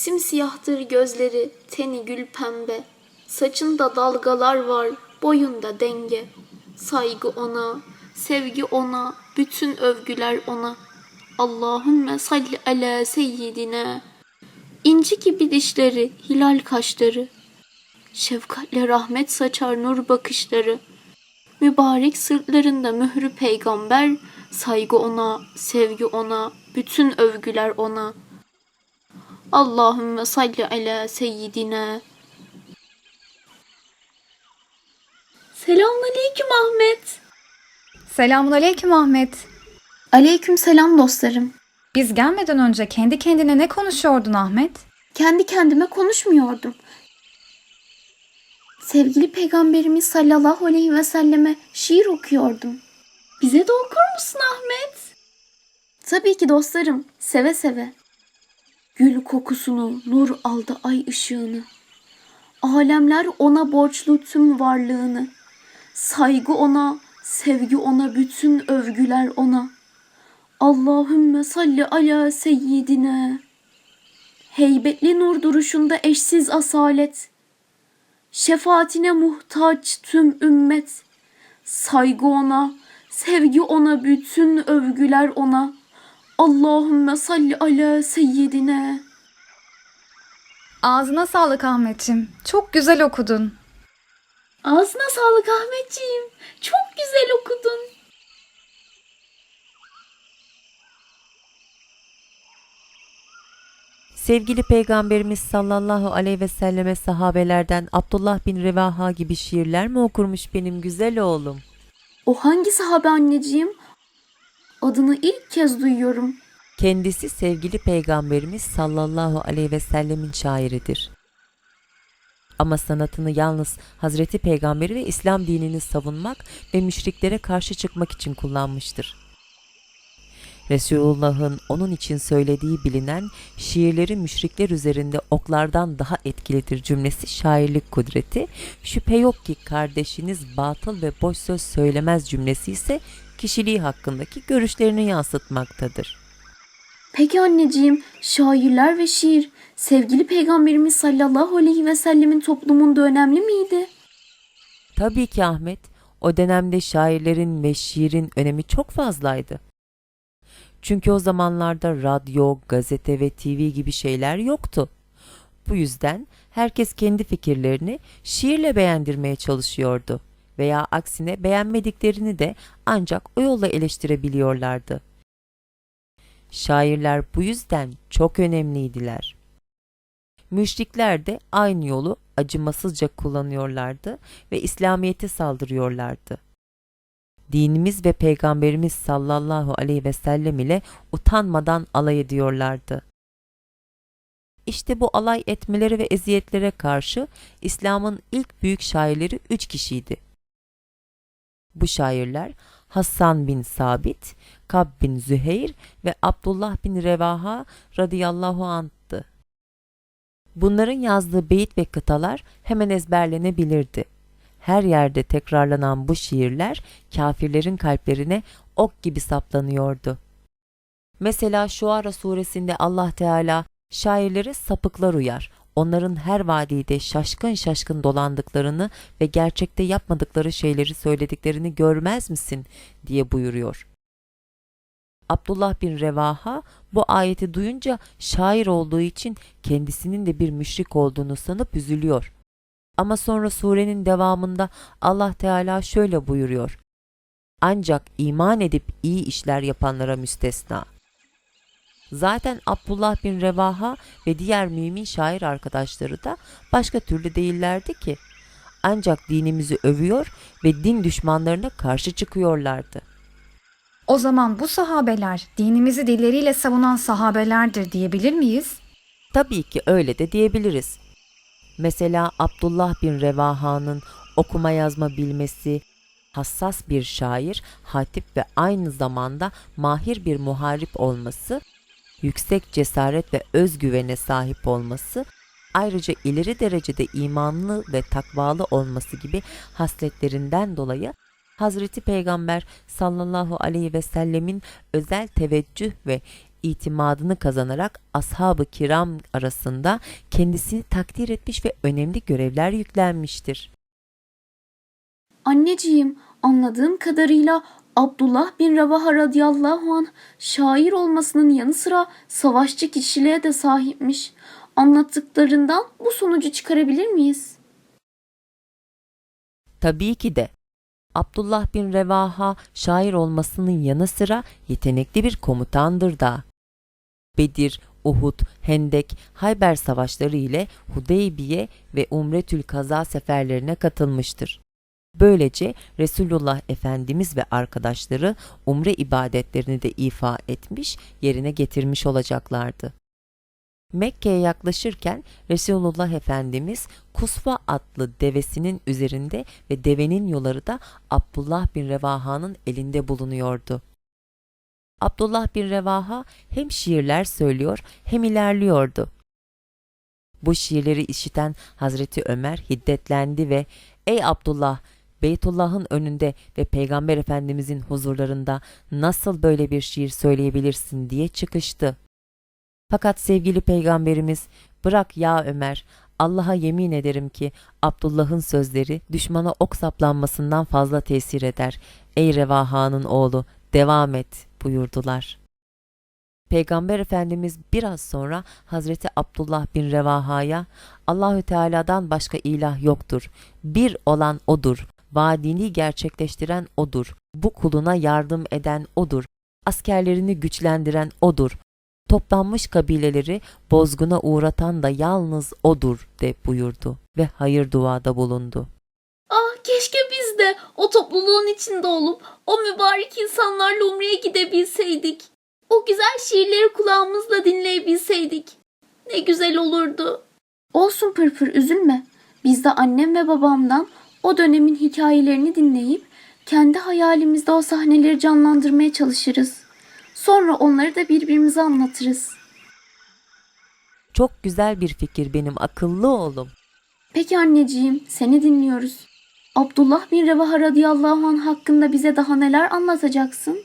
Simsiyahtır gözleri, teni gül pembe. Saçında dalgalar var, boyunda denge. Saygı ona, sevgi ona, bütün övgüler ona. Allahümme salli ala seyyidine. İnci gibi dişleri, hilal kaşları. Şefkatle rahmet saçar nur bakışları. Mübarek sırtlarında mührü peygamber, saygı ona, sevgi ona, bütün övgüler ona. Allahümme salli ala seyyidina. Selamünaleyküm Ahmet. Selamun aleyküm Ahmet. Aleyküm selam dostlarım. Biz gelmeden önce kendi kendine ne konuşuyordun Ahmet? Kendi kendime konuşmuyordum. Sevgili Peygamberimiz sallallahu aleyhi ve selleme şiir okuyordum. Bize de okur musun Ahmet? Tabii ki dostlarım, seve seve. Gül kokusunu, nur aldı ay ışığını. Alemler ona borçlu tüm varlığını. Saygı ona, sevgi ona, bütün övgüler ona. Allahümme salli ala seyyidine. Heybetli nur duruşunda eşsiz asalet. Şefaatine muhtaç tüm ümmet. Saygı ona, sevgi ona, bütün övgüler ona. Allahümme salli ala seyyidine. Ağzına sağlık Ahmetçim. Çok güzel okudun. Ağzına sağlık Ahmetciğim. Çok güzel okudun. Sevgili Peygamberimiz sallallahu aleyhi ve selleme sahabelerden Abdullah bin Revaha gibi şiirler mi okurmuş benim güzel oğlum? O hangi sahabe anneciğim? Adını ilk kez duyuyorum. Kendisi sevgili Peygamberimiz sallallahu aleyhi ve sellemin şairidir. Ama sanatını yalnız Hazreti Peygamberi ve İslam dinini savunmak ve müşriklere karşı çıkmak için kullanmıştır. Resulullah'ın onun için söylediği bilinen şiirleri müşrikler üzerinde oklardan daha etkilidir cümlesi şairlik kudreti, şüphe yok ki kardeşiniz batıl ve boş söz söylemez cümlesi ise kişiliği hakkındaki görüşlerini yansıtmaktadır. Peki anneciğim, şairler ve şiir sevgili Peygamberimiz sallallahu aleyhi ve sellemin toplumunda önemli miydi? Tabii ki Ahmet, o dönemde şairlerin ve şiirin önemi çok fazlaydı. Çünkü o zamanlarda radyo, gazete ve TV gibi şeyler yoktu. Bu yüzden herkes kendi fikirlerini şiirle beğendirmeye çalışıyordu veya aksine beğenmediklerini de ancak o yolla eleştirebiliyorlardı. Şairler bu yüzden çok önemliydiler. Müşrikler de aynı yolu acımasızca kullanıyorlardı ve İslamiyet'e saldırıyorlardı. Dinimiz ve Peygamberimiz sallallahu aleyhi ve sellem ile utanmadan alay ediyorlardı. İşte bu alay etmeleri ve eziyetlere karşı İslam'ın ilk büyük şairleri üç kişiydi. Bu şairler Hassan bin Sabit, Kab bin Züheyr ve Abdullah bin Revaha radıyallahu anh'tı. Bunların yazdığı beyit ve kıtalar hemen ezberlenebilirdi. Her yerde tekrarlanan bu şiirler kafirlerin kalplerine ok gibi saplanıyordu. Mesela Şuara suresinde Allah Teala şairlere sapıklar uyar. Onların her vadide şaşkın şaşkın dolandıklarını ve gerçekte yapmadıkları şeyleri söylediklerini görmez misin diye buyuruyor. Abdullah bin Revaha bu ayeti duyunca şair olduğu için kendisinin de bir müşrik olduğunu sanıp üzülüyor. Ama sonra surenin devamında Allah Teala şöyle buyuruyor. Ancak iman edip iyi işler yapanlara müstesna. Zaten Abdullah bin Revaha ve diğer mümin şair arkadaşları da başka türlü değillerdi ki. Ancak dinimizi övüyor ve din düşmanlarına karşı çıkıyorlardı. O zaman bu sahabeler dinimizi dilleriyle savunan sahabelerdir diyebilir miyiz? Tabii ki öyle de diyebiliriz. Mesela Abdullah bin Revaha'nın okuma yazma bilmesi, hassas bir şair, hatip ve aynı zamanda mahir bir muharip olması, yüksek cesaret ve özgüvene sahip olması, ayrıca ileri derecede imanlı ve takvalı olması gibi hasletlerinden dolayı Hazreti Peygamber sallallahu aleyhi ve sellemin özel teveccüh ve itimadını kazanarak ashab-ı kiram arasında kendisini takdir etmiş ve önemli görevler yüklenmiştir. Anneciğim, anladığım kadarıyla Abdullah bin Ravaha radıyallahu anh şair olmasının yanı sıra savaşçı kişiliğe de sahipmiş. Anlattıklarından bu sonucu çıkarabilir miyiz? Tabii ki de Abdullah bin Revaha şair olmasının yanı sıra yetenekli bir komutandır da. Bedir, Uhud, Hendek, Hayber savaşları ile Hudeybiye ve Umretül Kaza seferlerine katılmıştır. Böylece Resulullah Efendimiz ve arkadaşları umre ibadetlerini de ifa etmiş, yerine getirmiş olacaklardı. Mekke'ye yaklaşırken Resulullah Efendimiz Kusva adlı devesinin üzerinde ve devenin yolları da Abdullah bin Revaha'nın elinde bulunuyordu. Abdullah bin Revaha hem şiirler söylüyor hem ilerliyordu. Bu şiirleri işiten Hazreti Ömer hiddetlendi ve ''Ey Abdullah, Beytullah'ın önünde ve Peygamber Efendimizin huzurlarında nasıl böyle bir şiir söyleyebilirsin?'' diye çıkıştı. Fakat sevgili peygamberimiz bırak ya Ömer Allah'a yemin ederim ki Abdullah'ın sözleri düşmana ok saplanmasından fazla tesir eder. Ey Revaha'nın oğlu devam et buyurdular. Peygamber Efendimiz biraz sonra Hazreti Abdullah bin Revaha'ya Allahü Teala'dan başka ilah yoktur. Bir olan odur. Vaadini gerçekleştiren odur. Bu kuluna yardım eden odur. Askerlerini güçlendiren odur toplanmış kabileleri bozguna uğratan da yalnız odur de buyurdu ve hayır duada bulundu. Ah keşke biz de o topluluğun içinde olup o mübarek insanlarla umreye gidebilseydik. O güzel şiirleri kulağımızla dinleyebilseydik. Ne güzel olurdu. Olsun Pırpır üzülme. Biz de annem ve babamdan o dönemin hikayelerini dinleyip kendi hayalimizde o sahneleri canlandırmaya çalışırız. Sonra onları da birbirimize anlatırız. Çok güzel bir fikir benim akıllı oğlum. Peki anneciğim, seni dinliyoruz. Abdullah bin Revaha radıyallahu anh hakkında bize daha neler anlatacaksın?